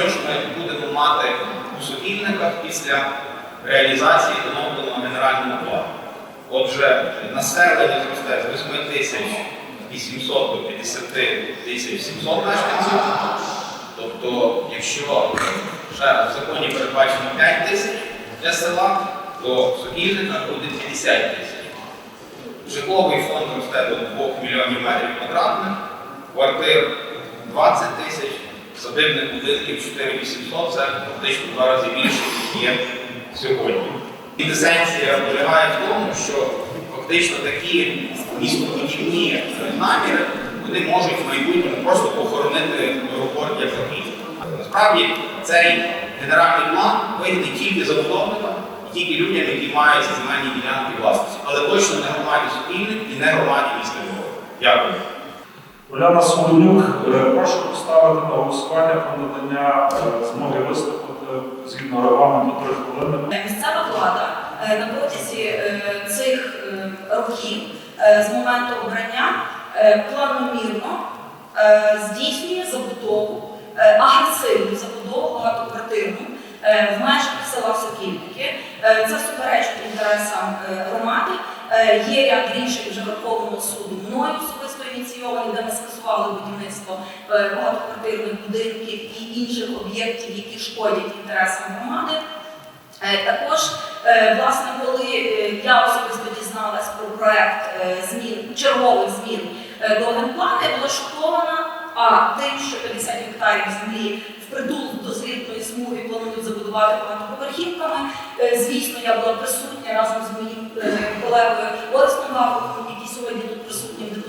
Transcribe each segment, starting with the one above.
що ж ми будемо мати у сукільниках після реалізації домовленого генерального плану. Отже, населення зросте з 8 тисяч 800 до 50 тисяч 700 мешканців. Тобто, якщо ще в законі передбачено 5 тисяч для села, то сукільниках буде 50 тисяч. Житловий фонд росте до 2 мільйонів метрів квадратних, квартир 20 тисяч, садибних будинків 4800, це фактично два рази більше, ніж є сьогодні. Квінтесенція полягає в тому, що фактично такі містоподібні наміри вони можуть в майбутньому просто похоронити аеропорт як такий. Насправді цей генеральний план вигідний тільки забудовникам і тільки людям, які мають земельні ділянки власності, але точно не громаді Сокільник і не громаді міста Дякую. Уляна Солонюк, е, прошу поставити на голосування про надання е, змоги виступити згідно регламенту 3 хвилини. Місцева влада е, на протязі е, цих е, років е, з моменту обрання е, планомірно е, здійснює забудову, е, агресивну забудову багатоквартирну е, в межах села Сокільники. Е, Це суперечить інтересам е, громади. Е, Є ряд рішень вже Верховного суду мною особисто ініційовані, де ми скасували будівництво е, багатоквартирних будинків і інших об'єктів, які шкодять інтересам громади. Е, Також, е, власне, коли е, я особисто дізналась про проект е, змін, чергових змін е, до генплану, я була шокована, а тим, що 50 гектарів землі впритул до злітної смуги планують забудувати багатоповерхівками. Е, Звісно, я була присутня разом з моїм е, колегою Гавком,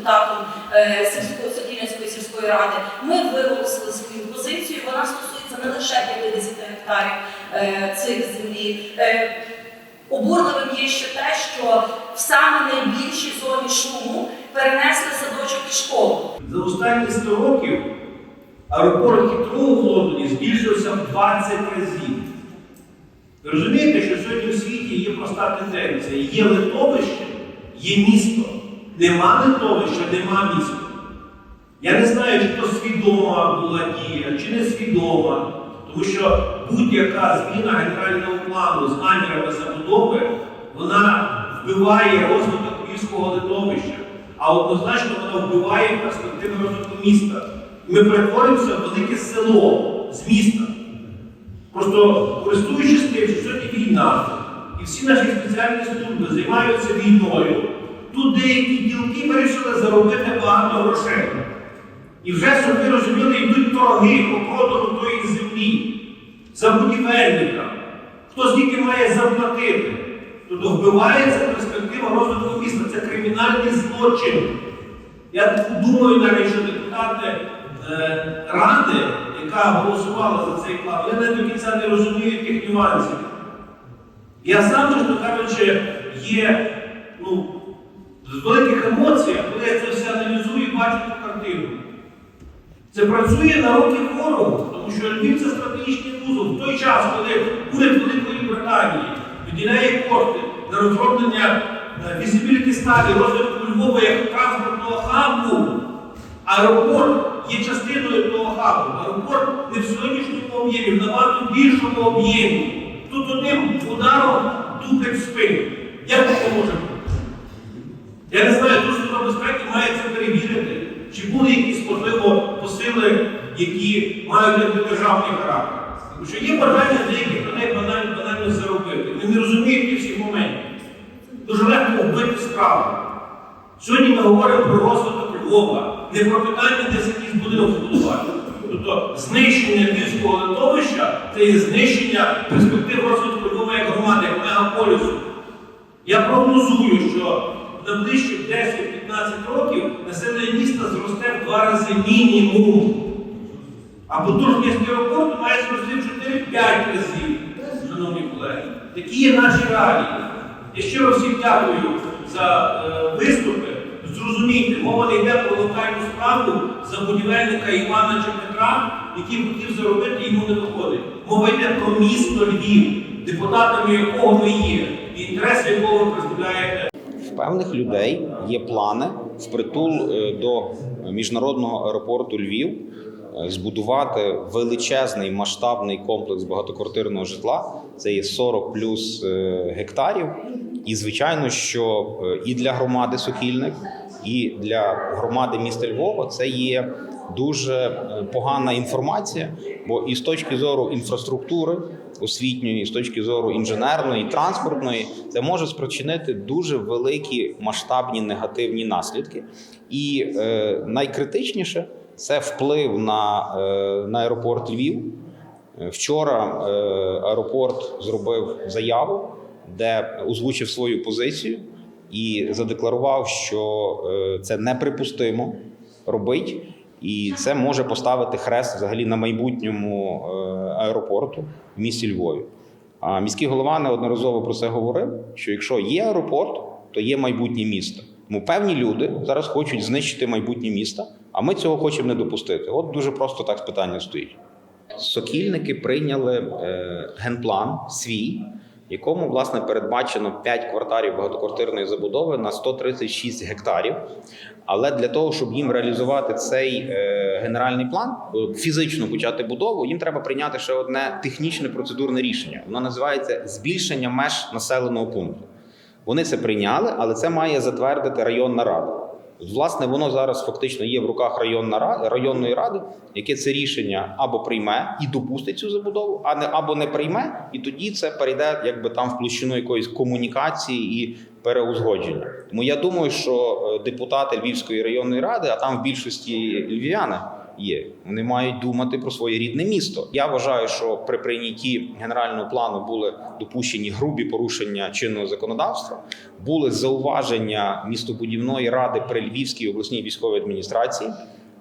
депутатом е, сільської сільської ради. Ми виголосили свою позицію. Вона стосується не лише 50 гектарів е, цих землі. Е, Обурливим є ще те, що в саме найбільшій зоні шуму перенесли садочок і школу. За останні 100 років аеропорт Хітрого в Лондоні збільшився в 20 разів. Ви розумієте, що сьогодні в світі є проста тенденція. Є литовище, є місто. Нема литовища, нема міста. Я не знаю, чи то свідома була дія, чи не свідома. Тому що будь-яка зміна генерального плану з намірами забудови, вона вбиває розвиток львівського литовища, а однозначно вона вбиває перспективи розвитку міста. Ми перетворимося в велике село з міста. Просто користуючись тим, що сьогодні війна, і всі наші спеціальні служби займаються війною, тут деякі ділки вирішили заробити багато грошей. І вже, ви розуміли, йдуть торги по продажу тої землі за будівельника. Хто скільки має заплатити? Тобто вбивається перспектива розвитку міста. Це кримінальний злочин. Я думаю, навіть, що депутати е, ради, яка голосувала за цей план, вони до кінця не розуміють тих нюансів. Я сам, чесно кажучи, є ну, з великих емоціях, коли я це все аналізую і бачу ту картину. Це працює на руки ворогу, тому що Львів це стратегічний вузол. В той час, коли уряд Великої Британії виділяє кошти на розроблення візибіліті стадії розвитку Львова як транспортного хабу, аеропорт є частиною того хабу. Аеропорт не в сьогоднішньому об'ємі, в набагато більшому об'ємі. Тут одним ударом дупить в спину. Як таке може? Я не знаю, тут служба безпеки має це перевірити. Чи були якісь, можливо, посили, які мають державний характер? Тому що є бажання деяких людей банально, банально заробити. Вони не розуміють тих всіх моментів. Дуже легко вбити справу. Сьогодні ми говоримо про розвиток Львова, не про питання, десь якийсь будинок збудувати. Тобто знищення львівського литовища це є знищення перспектив розвитку Львова як громади, як мегаполісу. Я прогнозую, що найближчих 10-15 років населення міста зросте в два рази мінімум. А потужність аеропорту має зрости в 4-5 разів, шановні колеги. Такі є наші реалії. Я щиро всім дякую за е, виступи. Зрозумійте, мова не йде про локальну справу за будівельника Івана чи Петра, який хотів заробити, йому не виходить. Мова йде про місто Львів, депутатами якого ви є, і інтереси якого. В певних людей є плани впритул е, до міжнародного аеропорту Львів е, збудувати величезний масштабний комплекс багатоквартирного житла. Це є 40 плюс е, гектарів. І звичайно, що і для громади Сокільник, і для громади міста Львова це є дуже е, погана інформація, бо і з точки зору інфраструктури освітньої, і з точки зору інженерної, транспортної, це може спричинити дуже великі масштабні негативні наслідки. І е, найкритичніше це вплив на, е, на аеропорт Львів. Е, Вчора е, аеропорт зробив заяву, де озвучив свою позицію і задекларував, що е, це неприпустимо робить, і це може поставити хрест взагалі на майбутньому е, аеропорту в місті Львові. А міський голова неодноразово про це говорив: що якщо є аеропорт, то є майбутнє місто. Тому певні люди зараз хочуть знищити майбутнє місто, а ми цього хочемо не допустити. От дуже просто так питання стоїть. Сокільники прийняли е, генплан свій, якому власне передбачено 5 кварталів багатоквартирної забудови на 136 гектарів. Але для того, щоб їм реалізувати цей е, генеральний план, е, фізично почати будову, їм треба прийняти ще одне технічне процедурне рішення. Воно називається збільшення меж населеного пункту. Вони це прийняли, але це має затвердити районна рада. Власне, воно зараз фактично є в руках районна районної ради, яке це рішення або прийме і допустить цю забудову, а не або не прийме, і тоді це перейде якби там в площину якоїсь комунікації і переузгодження. Тому я думаю, що е, депутати Львівської районної ради, а там в більшості львів'яни є, вони мають думати про своє рідне місто. Я вважаю, що при прийнятті генерального плану були допущені грубі порушення чинного законодавства, були зауваження містобудівної ради при Львівській обласній військовій адміністрації.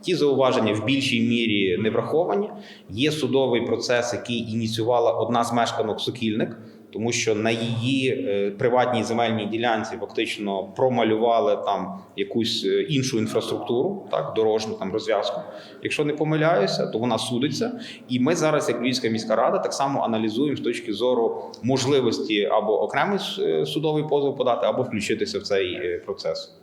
Ті зауваження в більшій мірі не враховані. Є судовий процес, який ініціювала одна з мешканок Сокільник, тому що на її е, приватній земельній ділянці фактично промалювали там якусь е, іншу інфраструктуру, так дорожню там розв'язку. Якщо не помиляюся, то вона судиться. І ми зараз, як Львівська міська рада, так само аналізуємо з точки зору можливості або окремий е, судовий позов подати, або включитися в цей процес.